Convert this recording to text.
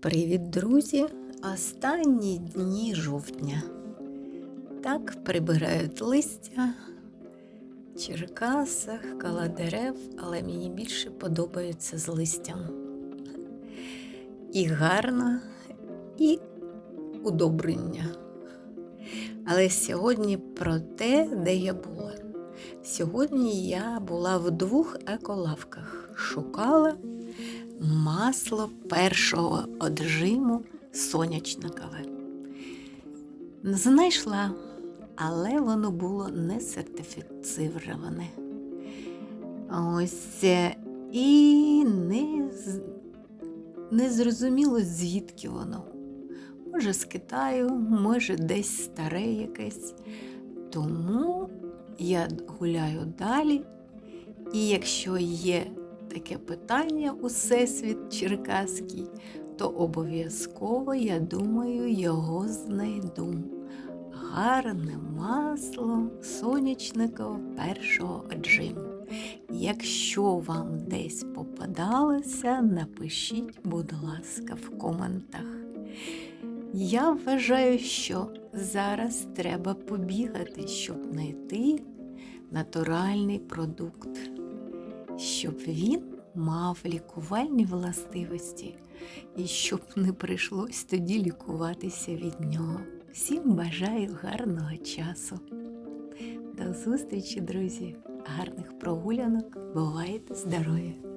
Привіт, друзі! Останні дні жовтня. Так прибирають листя в Черкасах, коло дерев, але мені більше подобається з листям. І гарно, і удобрення. Але сьогодні про те, де я була. Сьогодні я була в двох еколавках, шукала масло першого оджиму сонячникове. Знайшла, але воно було не сертифіцироване. Ось е, і не, не зрозуміло, звідки воно. Може, з Китаю, може, десь старе якесь. Тому я гуляю далі. І якщо є таке питання у Всесвіт Черкаський, то обов'язково, я думаю, його знайду. Гарне масло сонячникове першого джиму. Якщо вам десь попадалося, напишіть, будь ласка, в коментах. Я вважаю, що зараз треба побігати, щоб знайти натуральний продукт, щоб він мав лікувальні властивості і щоб не прийшлось тоді лікуватися від нього. Всім бажаю гарного часу. До зустрічі, друзі! Гарних прогулянок! Бувайте здорові!